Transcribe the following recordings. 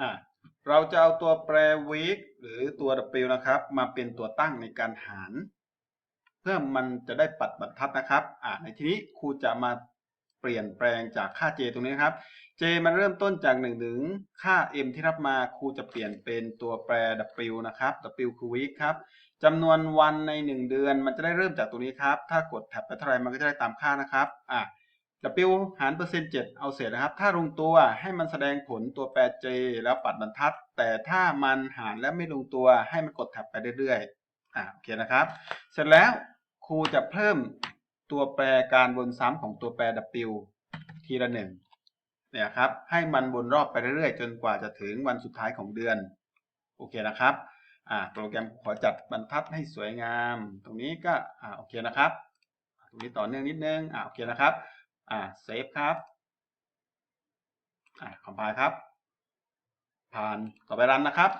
อ่าเราจะเอาตัวแปร week หรือตัว w นะครับ มาเป็นตัวตั้งในการหาร เพื่อมันจะได้ปัดบรรทัดนะครับอ่าในที่นี้ครูจะมาเปลี่ยนแปลงจากค่า j ตรงนี้นครับ j มันเริ่มต้นจาก1ถึงค่า m ที่รับมาครูจะเปลี่ยนเป็นตัวแปร w นะครับ w คือ week ครับจำนวนวันใน 1 เดือนมันจะได้เริ่มจากตรงนี้ครับ ถ้ากดแท็บไปเท่าไรมันก็จะได้ตามค่านะครับอ่า W หารเปอร์เซ็นต์7เอาเศษนะครับ ถ้าลงตัวให้มันแสดงผลตัวแปร J แล้วปัดบรรทัด แต่ถ้ามันหารและไม่ลงตัวให้มันกดแท็บไปเรื่อยๆอ่าโอเคนะครับ เสร็จแล้วครูจะเพิ่มตัวแปรการวนซ้ำของตัวแปร W ทีละหนึ่งเนี่ยครับ ให้มันวนรอบไปเรื่อยๆ จนกว่าจะถึงวันสุดท้ายของเดือน โอเคนะครับอ่าโปรแกรมขอจัดบรรทัดให้สวยงาม ตรงนี้ก็อ่าโอเคนะครับ ตรงนี้ต่อเนื่องนิดนึงอ่าโอเคนะครับ อ่าเซฟครับอ่าคอมไพล์ครับ ผ่านต่อไปรันนะครับ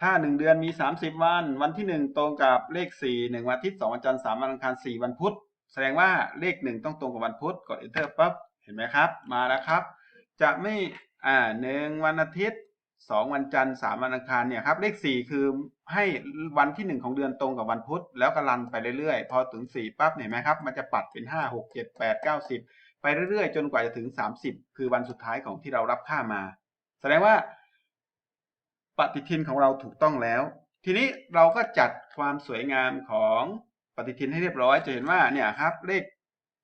ถ้า 1 เดือนมี 30 วัน วันที่ 1 ตรงกับเลข 4 1 วันอาทิตย์2วันจันทร์3วันอังคาร4วันพุธแสดงว่าเลข 1 ต้องตรงกับวันพุธกด enter ปั๊บเห็นไหมครับ มาแล้วครับ จะไม่อ่า1วันอาทิตย์2วันจันทร์3วันอังคารเนี่ยครับเลข4คือให้วันที่1ของเดือนตรงกับวันพุธแล้วก็รันไปเรื่อยๆ พอถึง4ปั๊บเห็นไหมครับ มันจะปัดเป็น5 6 7 8 9 10 ไปเรื่อยๆ จนกว่าจะถึง 30 คือวันสุดท้ายของที่เรารับค่ามา แสดงว่า ปฏิทินของเราถูกต้องแล้ว ทีนี้เราก็จัดความสวยงามของปฏิทินให้เรียบร้อย จะเห็นว่าเนี่ยครับ เลข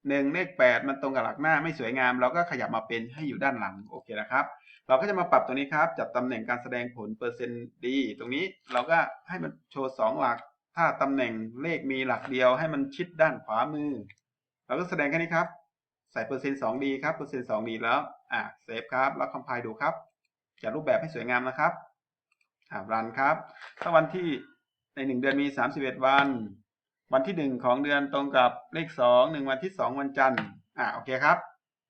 หนึ่งเลขแปดมันตรงกับหลักหน้าไม่สวยงาม เราก็ขยับมาเป็นให้อยู่ด้านหลังโอเคนะครับ เราก็จะมาปรับตรงนี้ครับ จัดตำแหน่งการแสดงผลเปอร์เซ็นต์ดี ตรงนี้เราก็ให้มันโชว์สองหลัก ถ้าตำแหน่งเลขมีหลักเดียวให้มันชิดด้านขวามือ เราก็แสดงแค่นี้ครับ ส่เปอร์เซ็นต์สองดีครับเปอร์เซ็นต์สองดีแล้วอะเซฟครับแล้วคอมไพล์ดูครับจัดรูปแบบให้สวยงามนะครับอ่ารันครับ ถ้าวันที่ในหนึ่งเดือนมีสามสิบเอ็ดวัน วันที่หนึ่งของเดือนตรงกับเลขสองหนึ่งวันที่สองวันจันทร์อ่าโอเคครับ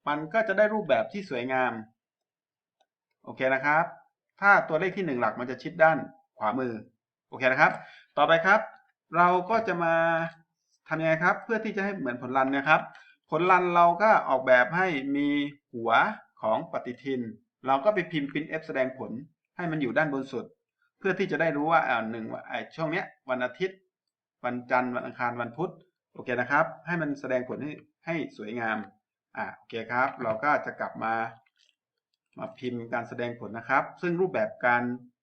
มันก็จะได้รูปแบบที่สวยงาม โอเคนะครับ ถ้าตัวเลขที่หนึ่งหลักมันจะชิดด้านขวามือ โอเคนะครับ ต่อไปครับ เราก็จะมาทำยังไงครับ เพื่อที่จะให้เหมือนผลลันนะครับ ผลลันเราก็ออกแบบให้มีหัวของปฏิทิน เราก็ไปพิมพ์ printf แสดงผลให้มันอยู่ด้านบนสุด เพื่อที่จะได้รู้ว่าอ่าหนึ่งไอช่วงเนี้ยวันอาทิตย์ วันจันทร์วันอังคารวันพุธโอเคนะครับ ให้มันแสดงผลให้ให้สวยงามอ่าโอเคครับ เราก็จะกลับมามาพิมพ์การแสดงผลนะครับ ซึ่งรูปแบบการ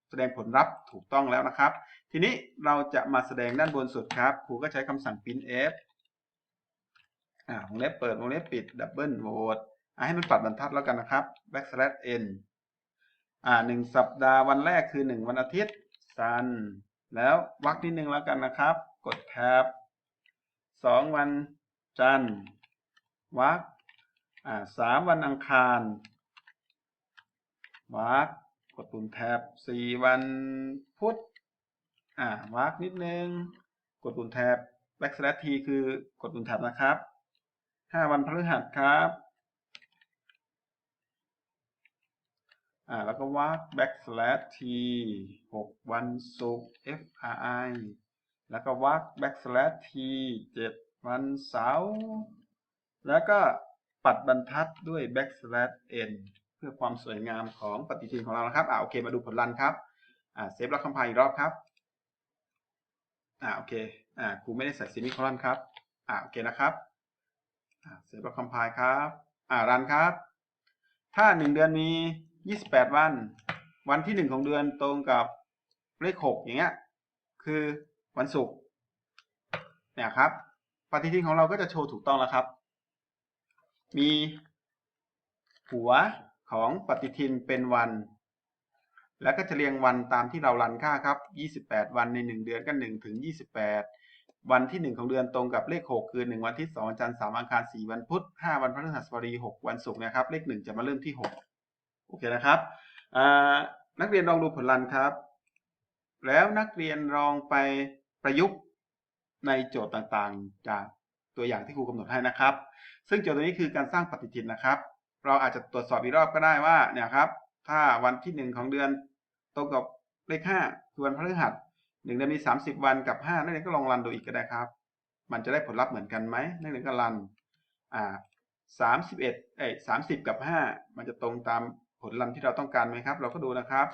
แสดงผลลัพธ์ถูกต้องแล้วนะครับ ทีนี้เราจะมาแสดงด้านบนสุดครับ ครูก็ใช้คำสั่ง printf อ่าวงเล็บเปิดวงเล็บปิด double vote อ่าให้มันปัดบรรทัดแล้วกันนะครับ backslash n อ่าหนึ่งสัปดาห์วันแรกคือหนึ่งวันอาทิตย์ sun แล้ววรรคนิดนึงแล้วกันนะครับ กดแท็บสองวันจันทร์วรรคอ่าสามวันอังคารวรรคกดปุ่มแท็บสี่วันพุธอ่าวรรคนิดนึง กดปุ่มแท็บ backslash t คือกดปุ่มแท็บนะครับ ห้าวันพฤหัสครับ อ่า แล้วก็วรรค backslash t หกวันศุกร์ fri แล้วก็วรรค backslash t เจ็ดวันเสาร์ แล้วก็ปัดบรรทัดด้วย backslash n เพื่อความสวยงามของปฏิทินของเรานะครับ อ่า โอเค มาดูผลลันครับ อ่า เซฟแล้วคอมไพล์อีกรอบครับ อ่า โอเค อ่า ครูไม่ได้ใส่ซิมิคอลอนครับ อ่า โอเคนะครับ เซฟแล้วคอมไพล์ครับ อ่ารันครับ ถ้าหนึ่งเดือนมียี่สิบแปดวัน วันที่หนึ่งของเดือนตรงกับเลขหกอย่างเงี้ย คือวันศุกร์เนี่ยครับ ปฏิทินของเราก็จะโชว์ถูกต้องแล้วครับ มีหัวของปฏิทินเป็นวัน แล้วก็จะเรียงวันตามที่เรารันค่าครับ 28 วันใน 1 เดือนก็1ถึง 28 วันที่ 1 ของเดือนตรงกับเลข 6 คือ 1 วันที่2วันจันทร์3วันอังคาร 4 วันพุธ 5 วันพฤหัสบดี 6 วันศุกร์นะครับ เลข 1 จะมาเริ่มที่ 6 โอเคนะครับ นักเรียนลองดูผลลันครับ แล้วนักเรียนลองไปประยุกต์ในโจทย์ต่างๆ จากตัวอย่างที่ครูกำหนดให้นะครับ ซึ่งโจทย์ตัวนี้คือการสร้างปฏิทินนะครับ เราอาจจะตรวจสอบอีกรอบก็ได้ว่าเนี่ยครับ ถ้าวันที่หนึ่งของเดือนตรงกับเลขห้าคือวันพฤหัส หนึ่งเดือนมีสามสิบวันกับห้านักเรียนก็ลองรันดูอีกก็ได้ครับ มันจะได้ผลลัพธ์เหมือนกันไหมนักเรียนก็รันอ่าสามสิบเอ็ดเอ้สามสิบกับห้ามันจะตรงตามผลลัพธ์ที่เราต้องการไหมครับ เราก็ดูนะครับ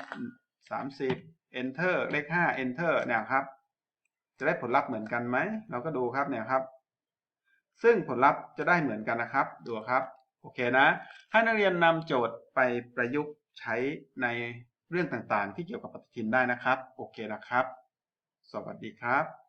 สามสิบ enter เลขห้า enter เนี่ยครับ จะได้ผลลัพธ์เหมือนกันไหม เราก็ดูครับเนี่ยครับ ซึ่งผลลัพธ์จะได้เหมือนกันนะครับ ดูครับ โอเคนะ ให้นักเรียนนำโจทย์ไปประยุกต์ใช้ในเรื่องต่างๆ ที่เกี่ยวกับปฏิทินได้นะครับ โอเคนะครับ สวัสดีครับ